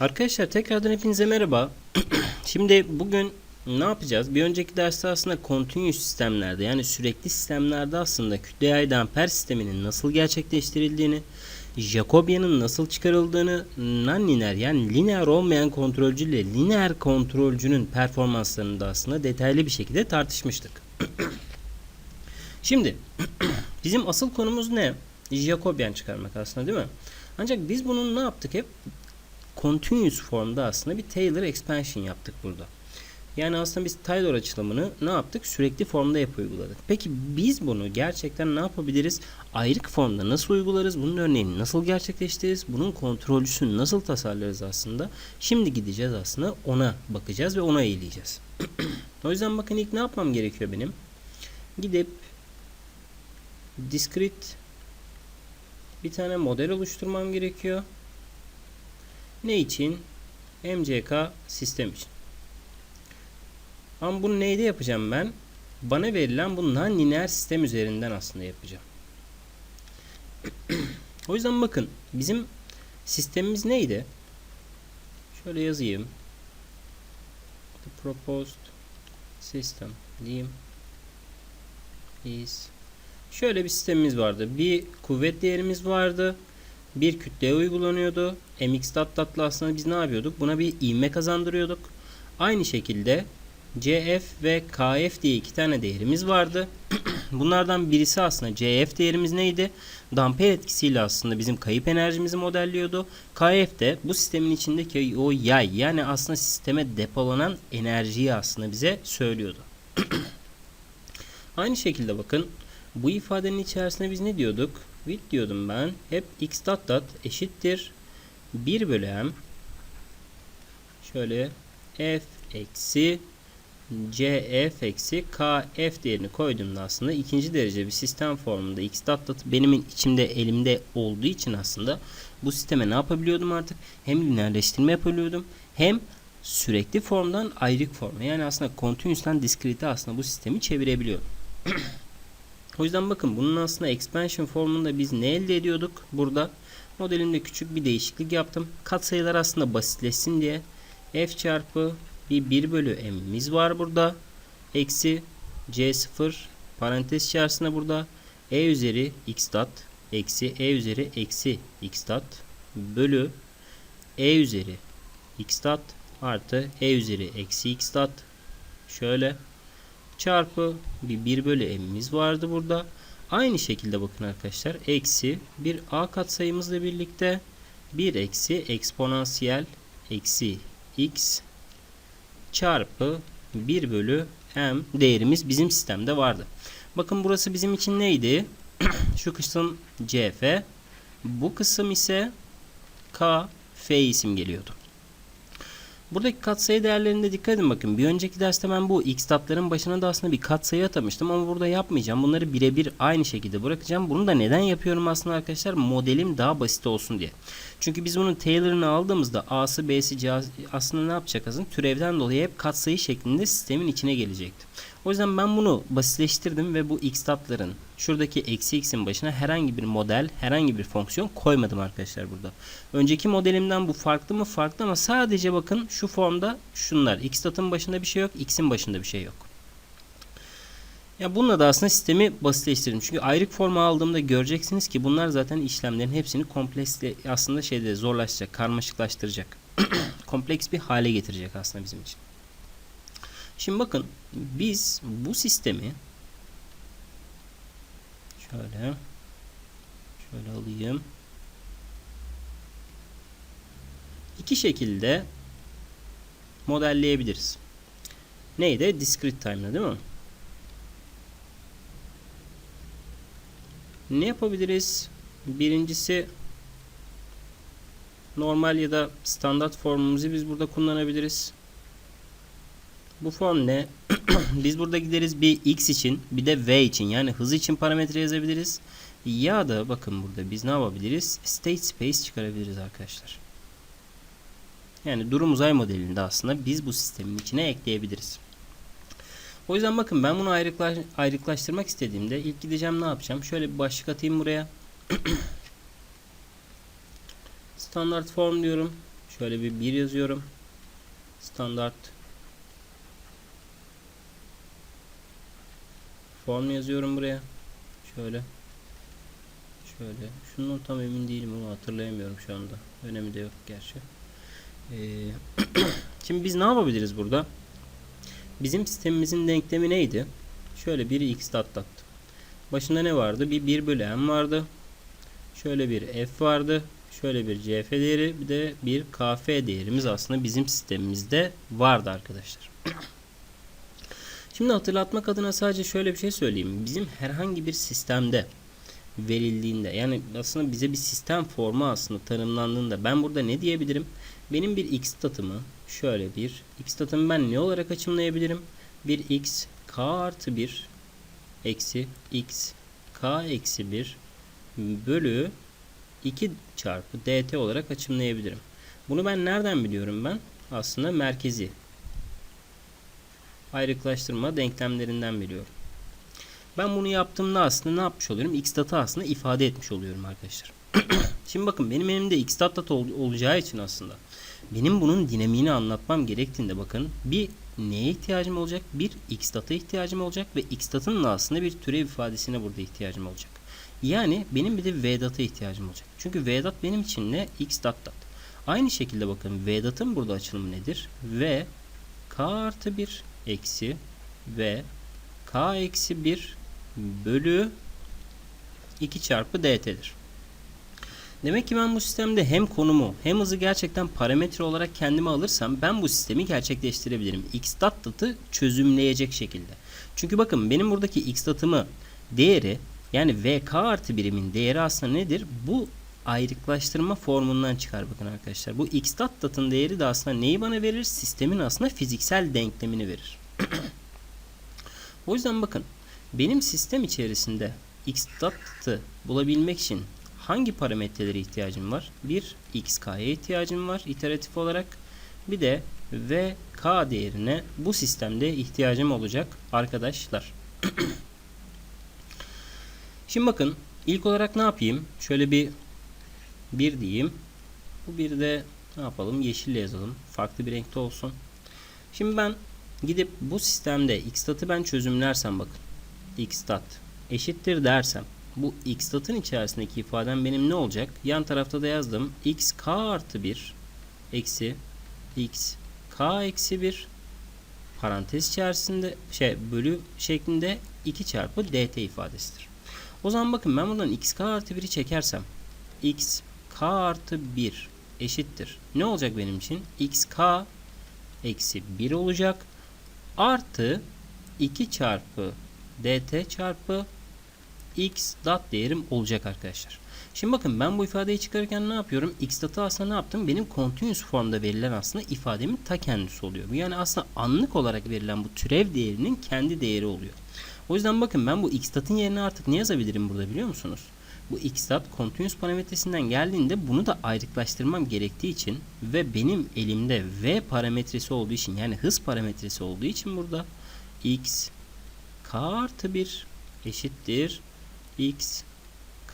Arkadaşlar tekrardan hepinize merhaba. Şimdi bugün ne yapacağız? Bir önceki derste aslında continuous sistemlerde yani sürekli sistemlerde aslında kütle yay damper sisteminin nasıl gerçekleştirildiğini, Jacobian'ın nasıl çıkarıldığını, non-linear yani lineer olmayan kontrolcü ile lineer kontrolcünün performanslarını da aslında detaylı bir şekilde tartışmıştık. Şimdi bizim asıl konumuz ne? Jacobian çıkarmak aslında değil mi? Ancak biz bunun ne yaptık hep? Continuous formda aslında bir Taylor expansion yaptık burada. Yani aslında biz Taylor açılımını ne yaptık? Sürekli formda yap uyguladık. Peki biz bunu gerçekten ne yapabiliriz? Ayrık formda nasıl uygularız? Bunun örneğini nasıl gerçekleştiririz? Bunun kontrolcüsünü nasıl tasarlarız aslında? Şimdi gideceğiz aslında ona bakacağız ve ona eğileceğiz. o yüzden bakın ilk ne yapmam gerekiyor benim? Gidip discrete bir tane model oluşturmam gerekiyor. Ne için? MCK sistem için. Ama bunu neyde yapacağım ben? Bana verilen bu non-lineer sistem üzerinden aslında yapacağım. o yüzden bakın bizim sistemimiz neydi? Şöyle yazayım. The proposed system diyeyim is şöyle bir sistemimiz vardı. Bir kuvvet değerimiz vardı bir kütleye uygulanıyordu. mx dot dot'la aslında biz ne yapıyorduk? Buna bir ivme kazandırıyorduk. Aynı şekilde cf ve kf diye iki tane değerimiz vardı. Bunlardan birisi aslında cf değerimiz neydi? Damper etkisiyle aslında bizim kayıp enerjimizi modelliyordu. Kf de bu sistemin içindeki o yay yani aslında sisteme depolanan enerjiyi aslında bize söylüyordu. Aynı şekilde bakın bu ifadenin içerisinde biz ne diyorduk? With diyordum ben. Hep x dot dot eşittir 1 bölü şöyle f eksi cf eksi kf değerini koyduğumda aslında ikinci derece bir sistem formunda x dot dot benim içimde elimde olduğu için aslında bu sisteme ne yapabiliyordum artık? Hem lineerleştirme yapabiliyordum hem sürekli formdan ayrık forma yani aslında continuous'tan discrete'e aslında bu sistemi çevirebiliyordum. O yüzden bakın bunun aslında expansion formunda biz ne elde ediyorduk? Burada modelimde küçük bir değişiklik yaptım. Katsayılar aslında basitleşsin diye f çarpı bir 1 bölü m'imiz var burada. Eksi c0 parantez içerisinde burada e üzeri x dot eksi e üzeri eksi x dot bölü e üzeri x dot artı e üzeri eksi x dot şöyle çarpı bir 1 bölü m'imiz vardı burada. Aynı şekilde bakın arkadaşlar eksi bir a katsayımızla birlikte 1 eksi eksponansiyel eksi x çarpı 1 bölü m değerimiz bizim sistemde vardı. Bakın burası bizim için neydi? Şu kısım cf bu kısım ise k f isim geliyordu. Buradaki katsayı değerlerinde dikkat edin bakın. Bir önceki derste ben bu x tatların başına da aslında bir katsayı atamıştım ama burada yapmayacağım. Bunları birebir aynı şekilde bırakacağım. Bunu da neden yapıyorum aslında arkadaşlar? Modelim daha basit olsun diye. Çünkü biz bunun Taylor'ını aldığımızda A'sı B'si C'si aslında ne yapacak aslında? Türevden dolayı hep katsayı şeklinde sistemin içine gelecekti. O yüzden ben bunu basitleştirdim ve bu x tatların şuradaki eksi x'in başına herhangi bir model, herhangi bir fonksiyon koymadım arkadaşlar burada. Önceki modelimden bu farklı mı? Farklı ama sadece bakın şu formda şunlar. x tatın başında bir şey yok, x'in başında bir şey yok. Ya bununla da aslında sistemi basitleştirdim. Çünkü ayrık forma aldığımda göreceksiniz ki bunlar zaten işlemlerin hepsini kompleksle aslında şeyde zorlaştıracak, karmaşıklaştıracak. Kompleks bir hale getirecek aslında bizim için. Şimdi bakın biz bu sistemi şöyle şöyle alayım. iki şekilde modelleyebiliriz. Neydi? Discrete time'da değil mi? Ne yapabiliriz? Birincisi normal ya da standart formumuzu biz burada kullanabiliriz. Bu form ne? Biz burada gideriz bir x için bir de v için yani hız için parametre yazabiliriz. Ya da bakın burada biz ne yapabiliriz? State space çıkarabiliriz arkadaşlar. Yani durum uzay modelinde aslında biz bu sistemin içine ekleyebiliriz. O yüzden bakın ben bunu ayrıklaş, ayrıklaştırmak istediğimde ilk gideceğim ne yapacağım? Şöyle bir başlık atayım buraya. Standart form diyorum. Şöyle bir 1 yazıyorum. Standart form yazıyorum buraya. Şöyle. Şöyle. Şundan tam emin değilim onu hatırlayamıyorum şu anda. Önemi de yok gerçi. Ee, şimdi biz ne yapabiliriz burada? Bizim sistemimizin denklemi neydi? Şöyle bir x dat. Başında ne vardı? Bir 1 bölü m vardı. Şöyle bir f vardı. Şöyle bir cf değeri bir de bir kf değerimiz aslında bizim sistemimizde vardı arkadaşlar. Şimdi hatırlatmak adına sadece şöyle bir şey söyleyeyim. Bizim herhangi bir sistemde verildiğinde yani aslında bize bir sistem formu aslında tanımlandığında ben burada ne diyebilirim? Benim bir x statımı şöyle bir x statımı ben ne olarak açımlayabilirim? Bir x k artı 1 eksi x k eksi 1 bölü 2 çarpı dt olarak açımlayabilirim. Bunu ben nereden biliyorum ben? Aslında merkezi ayrıklaştırma denklemlerinden biliyorum. Ben bunu yaptığımda aslında ne yapmış oluyorum? X data aslında ifade etmiş oluyorum arkadaşlar. Şimdi bakın benim elimde x data ol- olacağı için aslında benim bunun dinamiğini anlatmam gerektiğinde bakın bir neye ihtiyacım olacak? Bir x data ihtiyacım olacak ve x data'nın da aslında bir türev ifadesine burada ihtiyacım olacak. Yani benim bir de v data ihtiyacım olacak. Çünkü v dat benim için ne? x dat. Aynı şekilde bakın v datın burada açılımı nedir? v k artı 1 eksi v k eksi 1 bölü 2 çarpı dt'dir. Demek ki ben bu sistemde hem konumu hem hızı gerçekten parametre olarak kendime alırsam ben bu sistemi gerçekleştirebilirim. X dat datı çözümleyecek şekilde. Çünkü bakın benim buradaki X datımı değeri yani VK artı birimin değeri aslında nedir? Bu ayrıklaştırma formundan çıkar bakın arkadaşlar. Bu X dat datın değeri de aslında neyi bana verir? Sistemin aslında fiziksel denklemini verir. o yüzden bakın benim sistem içerisinde X datı bulabilmek için hangi parametrelere ihtiyacım var? Bir xk'ya ihtiyacım var iteratif olarak. Bir de vk değerine bu sistemde ihtiyacım olacak arkadaşlar. Şimdi bakın ilk olarak ne yapayım? Şöyle bir bir diyeyim. Bu bir de ne yapalım? Yeşille yazalım. Farklı bir renkte olsun. Şimdi ben gidip bu sistemde x'tatı ben çözümlersem bakın. x'tat eşittir dersem bu x statın içerisindeki ifadem benim ne olacak? Yan tarafta da yazdım. x k artı 1 eksi x k eksi 1 parantez içerisinde şey bölü şeklinde 2 çarpı dt ifadesidir. O zaman bakın ben buradan x k artı 1'i çekersem x k artı 1 eşittir. Ne olacak benim için? x k eksi 1 olacak. Artı 2 çarpı dt çarpı x dot değerim olacak arkadaşlar. Şimdi bakın ben bu ifadeyi çıkarırken ne yapıyorum? X datı aslında ne yaptım? Benim continuous formda verilen aslında ifademin ta kendisi oluyor. Bu yani aslında anlık olarak verilen bu türev değerinin kendi değeri oluyor. O yüzden bakın ben bu x datın yerine artık ne yazabilirim burada biliyor musunuz? Bu x dat continuous parametresinden geldiğinde bunu da ayrıklaştırmam gerektiği için ve benim elimde v parametresi olduğu için yani hız parametresi olduğu için burada x k artı 1 eşittir x.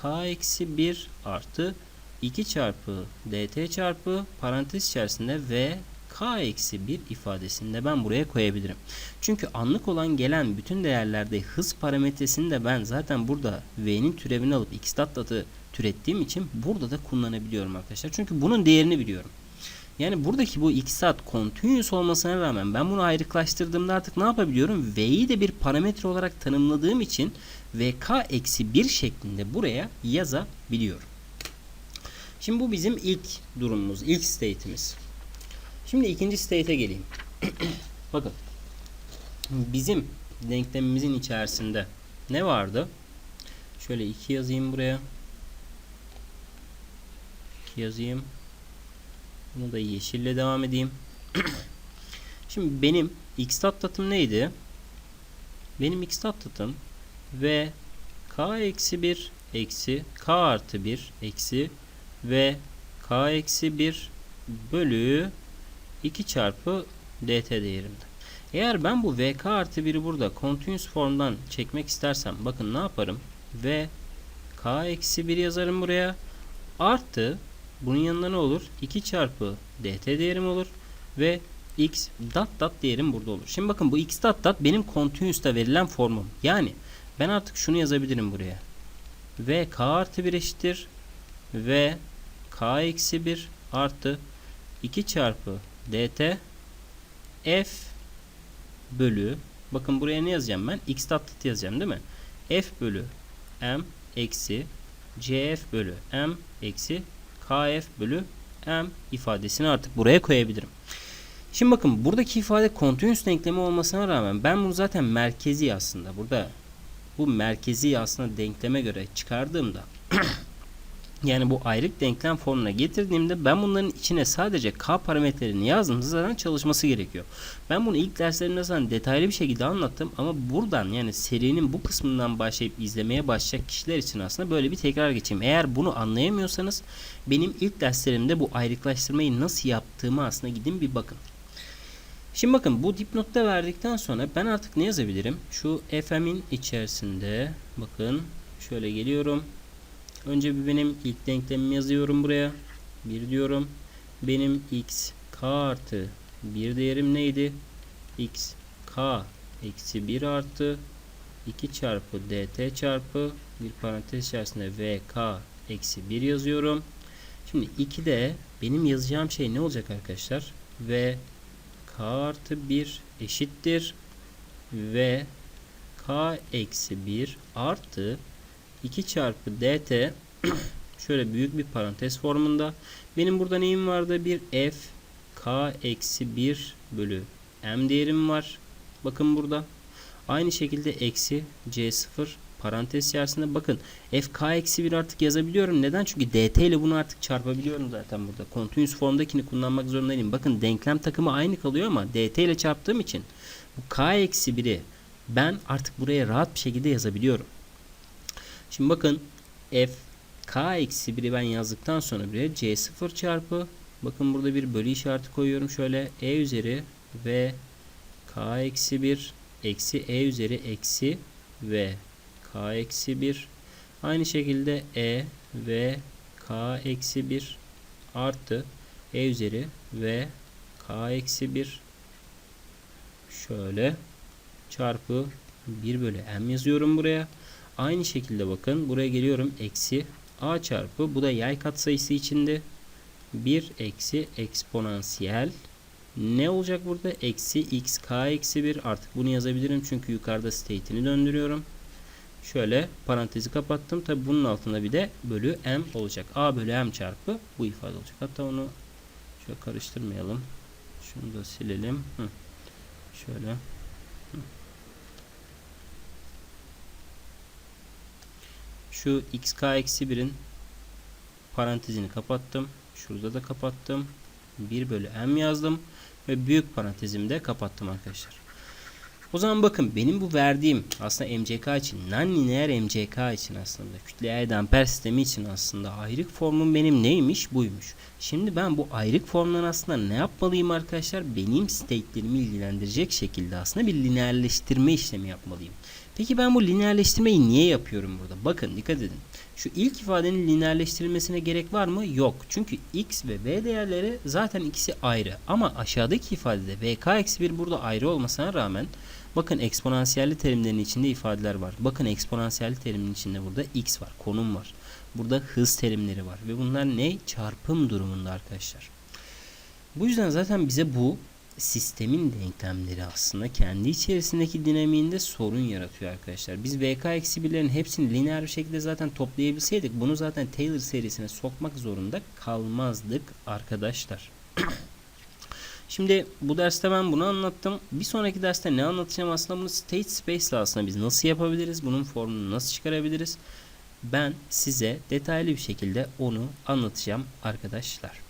K eksi 1 artı 2 çarpı dt çarpı parantez içerisinde v k eksi 1 ifadesini de ben buraya koyabilirim. Çünkü anlık olan gelen bütün değerlerde hız parametresini de ben zaten burada v'nin türevini alıp x dat datı türettiğim için burada da kullanabiliyorum arkadaşlar. Çünkü bunun değerini biliyorum. Yani buradaki bu x saat continuous olmasına rağmen ben bunu ayrıklaştırdığımda artık ne yapabiliyorum? V'yi de bir parametre olarak tanımladığım için vk eksi 1 şeklinde buraya yazabiliyorum. Şimdi bu bizim ilk durumumuz, ilk state'imiz. Şimdi ikinci state'e geleyim. Bakın. Bizim denklemimizin içerisinde ne vardı? Şöyle 2 yazayım buraya. 2 yazayım. Bunu da yeşille devam edeyim. Şimdi benim x datım neydi? Benim x datım ve k eksi 1 eksi k artı 1 eksi ve k eksi 1 bölü 2 çarpı dt değerimde. Eğer ben bu vk artı 1'i burada continuous formdan çekmek istersem bakın ne yaparım? v k eksi 1 yazarım buraya. Artı Bunun yanında ne olur? 2 çarpı dt değerim olur. Ve x dot dot değerim burada olur. Şimdi bakın bu x dot dot benim continuous'ta verilen formum. Yani ben artık şunu yazabilirim buraya. v k artı 1 eşittir. v k eksi 1 artı 2 çarpı dt f bölü bakın buraya ne yazacağım ben? x dot yazacağım değil mi? f bölü m eksi cf bölü m eksi kf bölü m ifadesini artık buraya koyabilirim. Şimdi bakın buradaki ifade continuous denklemi olmasına rağmen ben bunu zaten merkezi aslında burada bu merkezi aslında denkleme göre çıkardığımda yani bu ayrık denklem formuna getirdiğimde ben bunların içine sadece k parametrelerini yazdığımda zaten çalışması gerekiyor. Ben bunu ilk derslerimde zaten detaylı bir şekilde anlattım ama buradan yani serinin bu kısmından başlayıp izlemeye başlayacak kişiler için aslında böyle bir tekrar geçeyim. Eğer bunu anlayamıyorsanız benim ilk derslerimde bu ayrıklaştırmayı nasıl yaptığımı aslında gidin bir bakın. Şimdi bakın bu dipnotta verdikten sonra ben artık ne yazabilirim? Şu fm'in içerisinde bakın şöyle geliyorum. Önce bir benim ilk denklemimi yazıyorum buraya. 1 diyorum. Benim x k artı 1 değerim neydi? x k eksi 1 artı 2 çarpı dt çarpı bir parantez içerisinde v k eksi 1 yazıyorum. Şimdi 2'de benim yazacağım şey ne olacak arkadaşlar? v k artı 1 eşittir ve k eksi 1 artı 2 çarpı dt şöyle büyük bir parantez formunda. Benim burada neyim vardı? Bir f k eksi 1 bölü m değerim var. Bakın burada. Aynı şekilde eksi c0 parantez içerisinde bakın fk eksi 1 artık yazabiliyorum. Neden? Çünkü dt ile bunu artık çarpabiliyorum zaten burada. Continuous formdakini kullanmak zorundayım. Bakın denklem takımı aynı kalıyor ama dt ile çarptığım için bu k eksi 1'i ben artık buraya rahat bir şekilde yazabiliyorum. Şimdi bakın f k eksi 1'i ben yazdıktan sonra buraya c0 çarpı bakın burada bir bölü işareti koyuyorum. Şöyle e üzeri ve k eksi 1 eksi e üzeri eksi ve k eksi 1 aynı şekilde e ve k eksi 1 artı e üzeri ve k eksi 1 şöyle çarpı 1 bölü m yazıyorum buraya. Aynı şekilde bakın buraya geliyorum eksi a çarpı bu da yay katsayısı içinde 1 eksi eksponansiyel ne olacak burada? Eksi x k eksi 1 artık bunu yazabilirim çünkü yukarıda state'ini döndürüyorum. Şöyle parantezi kapattım. Tabi bunun altında bir de bölü m olacak. a bölü m çarpı bu ifade olacak. Hatta onu şöyle karıştırmayalım. Şunu da silelim. Hı. Şöyle. Şu xk eksi 1'in parantezini kapattım. Şurada da kapattım. 1 bölü m yazdım. Ve büyük parantezimi de kapattım arkadaşlar. O zaman bakın benim bu verdiğim aslında MCK için non-lineer MCK için aslında kütle yay damper sistemi için aslında ayrık formum benim neymiş buymuş. Şimdi ben bu ayrık formdan aslında ne yapmalıyım arkadaşlar? Benim state'lerimi ilgilendirecek şekilde aslında bir lineerleştirme işlemi yapmalıyım. Peki ben bu lineerleştirmeyi niye yapıyorum burada? Bakın dikkat edin. Şu ilk ifadenin lineerleştirilmesine gerek var mı? Yok. Çünkü x ve v değerleri zaten ikisi ayrı. Ama aşağıdaki ifadede vk-1 burada ayrı olmasına rağmen bakın eksponansiyelli terimlerin içinde ifadeler var. Bakın eksponansiyelli terimin içinde burada x var, konum var. Burada hız terimleri var ve bunlar ne? Çarpım durumunda arkadaşlar. Bu yüzden zaten bize bu sistemin denklemleri aslında kendi içerisindeki dinamiğinde sorun yaratıyor arkadaşlar. Biz VK-1'lerin hepsini lineer bir şekilde zaten toplayabilseydik bunu zaten Taylor serisine sokmak zorunda kalmazdık arkadaşlar. Şimdi bu derste ben bunu anlattım. Bir sonraki derste ne anlatacağım aslında bunu state space ile aslında biz nasıl yapabiliriz? Bunun formunu nasıl çıkarabiliriz? Ben size detaylı bir şekilde onu anlatacağım arkadaşlar.